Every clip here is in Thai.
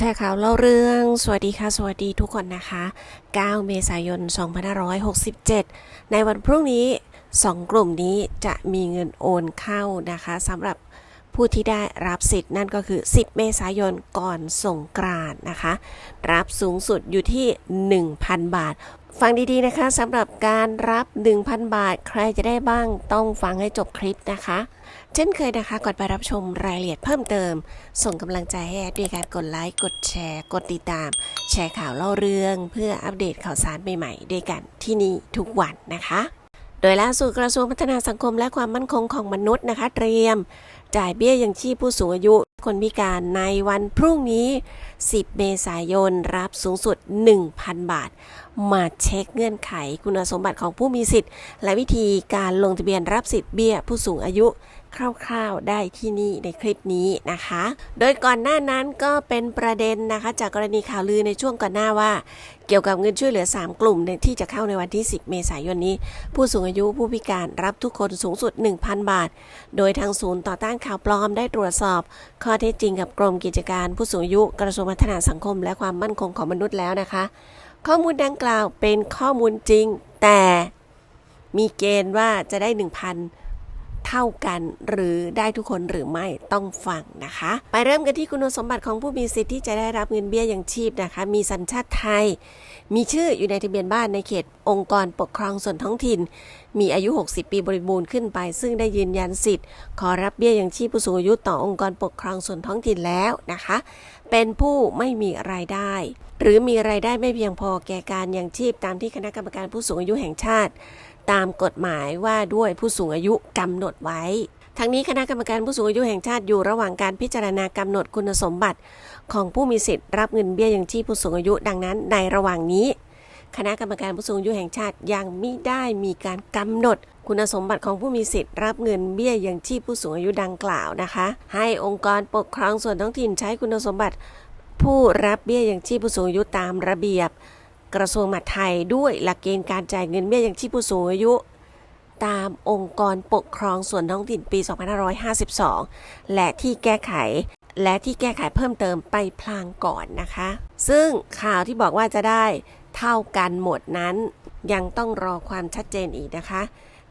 แชร์ข่าวเล่าเรื่อง สวัสดีค่ะ สวัสดีทุกคนนะคะ 9 เมษายน 2567 ในวันพรุ่งนี้ 2 กลุ่มนี้จะมีเงินโอนเข้านะคะสำหรับ ผู้ที่ได้รับสิทธิ์นั่นก็คือ 10 เมษายนก่อนส่งกรานต์นะคะ รับสูงสุดอยู่ที่ 1,000 บาท ฟังดีๆนะคะสำหรับการรับ 1,000 บาท ใครจะได้บ้างต้องฟังให้จบคลิปนะคะ เช่นเคยนะคะก่อนไปรับชมรายละเอียดเพิ่มเติม ส่งกำลังใจให้แอดด้วยการกดไลค์กดแชร์ กดติดตาม แชร์ข่าวเล่าเรื่อง เพื่ออัปเดตข่าวสารใหม่ๆด้วยกันที่นี่ทุกวันนะคะโดยล่าสุดกระทรวงพัฒนาสังคมและความมั่นคงของมนุษย์นะคะ เตรียม จ่ายเบี้ยยังชีพผู้สูงอายุ คนพิการในวันพรุ่งนี้ 10 เมษายน รับสูงสุด 1,000 บาท มาเช็คเงื่อนไขคุณสมบัติของผู้มีสิทธิ์ และวิธีการลงทะเบียนรับสิทธิ์เบี้ยผู้สูงอายุคร่าวๆได้ที่นี่ในคลิปนี้นะคะ โดยก่อนหน้านั้นก็เป็นประเด็นนะคะ จากกรณีข่าวลือในช่วงก่อนหน้าว่า เกี่ยวกับเงินช่วยเหลือ 3 กลุ่มที่จะเข้าในวันที่ 10 เมษายนนี้ ผู้สูงอายุผู้พิการรับทุกคนสูงสุด 1,000 บาท โดยทางศูนย์ต่อต้านข่าวปลอมได้ตรวจสอบ ข้อเท็จจริงกับกรมกิจการผู้สูงอายุกระทรวงพัฒนาสังคม และความมั่นคงของมนุษย์แล้วนะคะ ข้อมูลดังกล่าวเป็นข้อมูลจริง แต่มีเกณฑ์ว่าจะได้ 1,000 เท่ากันหรือได้ทุกคนหรือไม่ต้องฟังนะคะ ไปเริ่มกันที่คุณสมบัติของผู้มีสิทธิ์ที่จะได้รับเงินเบี้ยยังชีพนะคะ มีสัญชาติไทย มีชื่ออยู่ในทะเบียนบ้านในเขตองค์กรปกครองส่วนท้องถิ่น มีอายุ 60 ปีบริบูรณ์ขึ้นไป ซึ่งได้ยืนยันสิทธิ์ ขอรับเบี้ยยังชีพผู้สูงอายุต่อองค์กรปกครองส่วนท้องถิ่นแล้วนะคะ เป็นผู้ไม่มีรายได้ หรือมีรายได้ไม่เพียงพอแก่การยังชีพตามที่คณะกรรมการผู้สูงอายุแห่งชาติ ตามกฎหมายว่าด้วยผู้สูงอายุกำหนดไว้ ทั้งนี้คณะกรรมการผู้สูงอายุแห่งชาติอยู่ระหว่างการพิจารณากำหนดคุณสมบัติ ของผู้มีสิทธิ์รับเงินเบี้ยยังชีพผู้สูงอายุดังนั้น ในระหว่างนี้ คณะกรรมการผู้สูงอายุแห่งชาติยังไม่ได้มีการกำหนดคุณสมบัติของผู้มีสิทธิ์รับเงินเบี้ยยังชีพผู้สูงอายุดังกล่าวนะคะ ให้องค์กรปกครองส่วนท้องถิ่นใช้คุณสมบัติ ผู้รับเบี้ยยังชีพผู้สูงอายุตามระเบียบ กระทรวงมหาดไทยด้วยหลักเกณฑ์การจ่ายเงินเบี้ยยังชีพผู้สูงอายุ ตามองค์กรปกครองส่วนท้องถิ่นปี 2552 และที่แก้ไขและที่แก้ไขเพิ่มเติมไปพลางก่อนนะคะ ซึ่งข่าวที่บอกว่าจะได้เท่ากันหมดนั้น ยังต้องรอความชัดเจนอีกนะคะ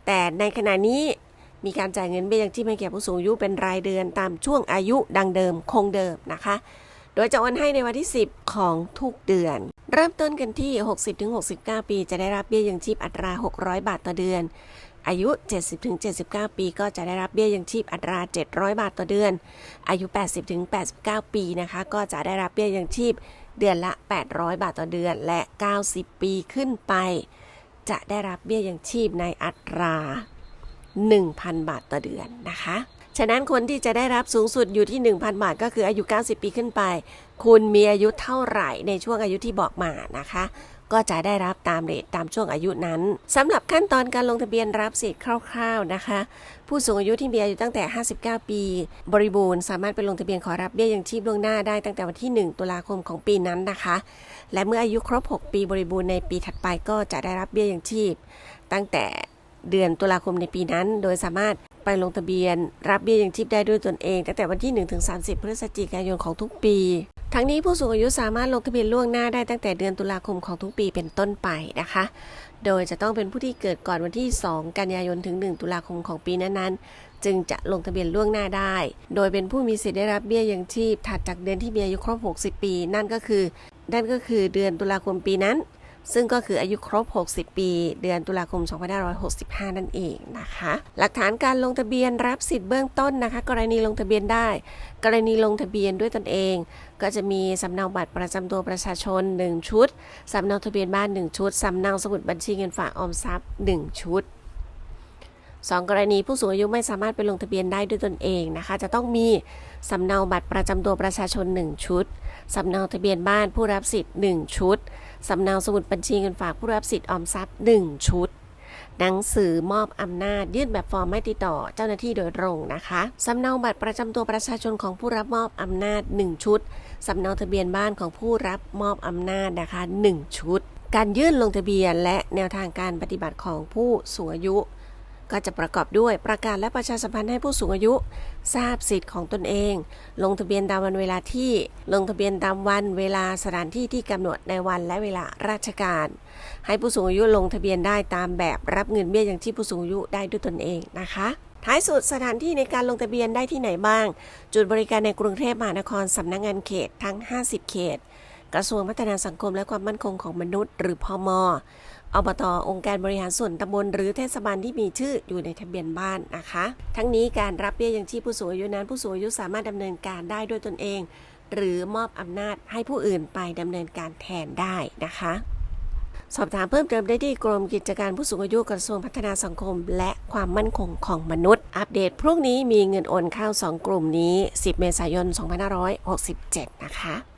แต่ในขณะนี้มีการจ่ายเงินเบี้ยยังชีพให้แก่ผู้สูงอายุเป็นรายเดือนตามช่วงอายุดังเดิมคงเดิมนะคะ โดยจะโอนให้ในวันที่ 10 ของทุกเดือน เริ่มต้นกันที่ 60-69 ปี จะได้รับเบี้ยยังชีพอัตรา 600 บาทต่อเดือน อายุ 70-79 ปี ก็จะได้รับเบี้ยยังชีพอัตรา 700 บาทต่อเดือน อายุ 80-89 ปีนะคะ ก็จะได้รับเบี้ยยังชีพเดือนละ 800 บาทต่อเดือน และ 90 ปีขึ้นไป จะได้รับเบี้ยยังชีพในอัตรา 1,000 บาทต่อเดือนนะคะ ฉะนั้นคนที่จะได้รับสูงสุดอยู่ที่ 1,000 บาท ก็คืออายุ 90 ปีขึ้นไป คุณมีอายุเท่าไหร่ในช่วงอายุที่บอกมานะคะ ก็จะได้รับตามเรทตามช่วงอายุนั้นสำหรับขั้นตอนการลงทะเบียนรับสิทธิ์คร่าวๆนะคะ ผู้สูงอายุที่มีอายุตั้งแต่ 59 ปี บริบูรณ์สามารถไปลงทะเบียนขอรับเบี้ยยังชีพล่วงหน้าได้ตั้งแต่วันที่ 1 ตุลาคมของปีนั้นนะคะ และเมื่ออายุครบ 6 ปีบริบูรณ์ในปีถัดไปก็จะได้รับเบี้ยยังชีพ ตั้งแต่ เดือนตุลาคมในปีนั้น โดยสามารถไปลงทะเบียน รับเบี้ยยังชีพได้ด้วยตนเอง ตั้งแต่วันที่ 1-30 พฤศจิกายนของทุกปี ทั้งนี้ผู้สูงอายุสามารถลงทะเบียนล่วงหน้าได้ตั้งแต่เดือนตุลาคมของทุกปีเป็นต้นไปนะคะ โดยจะต้องเป็นผู้ที่เกิดก่อนวันที่ 2 กันยายนถึง 1 ตุลาคมของปีนั้นๆ จึงจะลงทะเบียนล่วงหน้าได้ โดยเป็นผู้มีสิทธิ์ได้รับเบี้ยยังชีพถัดจากเดือนที่มีอายุครบ 60 ปี นั่นก็คือนั่นก็คือเดือนตุลาคมปีนั้น ซึ่งก็คืออายุครบ 60 ปี เดือนตุลาคม 2565 นั่นเองนะคะ หลักฐานการลงทะเบียนรับสิทธิ์เบื้องต้นนะคะ กรณีลงทะเบียนได้ กรณีลงทะเบียนด้วยตนเอง ก็จะมีสำเนาบัตรประจำตัวประชาชน 1 ชุด สำเนาทะเบียนบ้าน 1 ชุด สำเนาสมุดบัญชีเงินฝากออมทรัพย์ 1 ชุดสองกรณีผู้สูงอายุไม่สามารถไปลงทะเบียนได้ด้วยตนเองนะคะ จะต้องมีสำเนาบัตรประจำตัวประชาชน 1 ชุด สำเนาทะเบียนบ้านผู้รับสิทธิ์ 1 ชุด สำเนาสมุดบัญชีเงินฝากผู้รับสิทธิ์ออมทรัพย์ 1 ชุด หนังสือมอบอำนาจยื่นแบบฟอร์มไม่ติดต่อเจ้าหน้าที่โดยตรงนะคะสำเนาบัตรประจำตัวประชาชนของผู้รับมอบอำนาจ 1 ชุดสำเนาทะเบียนบ้านของผู้รับมอบอำนาจนะคะ 1 ชุด การยื่นลงทะเบียนและแนวทางการปฏิบัติของผู้สูงอายุ ก็จะประกอบด้วยประกาศและประชาสัมพันธ์ให้ผู้สูงอายุ ทราบสิทธิ์ของตนเอง ลงทะเบียนตามวันเวลาที่ ลงทะเบียนตามวันเวลาสถานที่ที่กำหนดในวันและเวลาราชการ ให้ผู้สูงอายุลงทะเบียนได้ตามแบบรับเงินเบี้ยยังชีพผู้สูงอายุได้ด้วยตนเองนะคะท้ายสุดสถานที่ในการลงทะเบียนได้ที่ไหนบ้าง จุดบริการในกรุงเทพมหานครสำนักงงานเขตทั้ง 50 เขต กระทรวงพัฒนาสังคมและความมั่นคงของมนุษย์ หรือพม อบตองค์การบริหารส่วนตำบลหรือเทศบาลที่มีชื่ออยู่ในทะเบียนบ้านนะคะ ทั้งนี้การรับเบี้ยยังชีพผู้สูงอายุนั้น ผู้สูงอายุสามารถดำเนินการได้ด้วยตนเอง หรือมอบอำนาจให้ผู้อื่นไปดำเนินการแทนได้นะคะ สอบถามเพิ่มเติมได้ที่กรมกิจการผู้สูงอายุกระทรวงพัฒนาสังคม และความมั่นคงของมนุษย์ อัปเดตพรุ่งนี้มีเงินโอนเข้า 2 กลุ่มนี้ 10 เมษายน 2567 นะคะ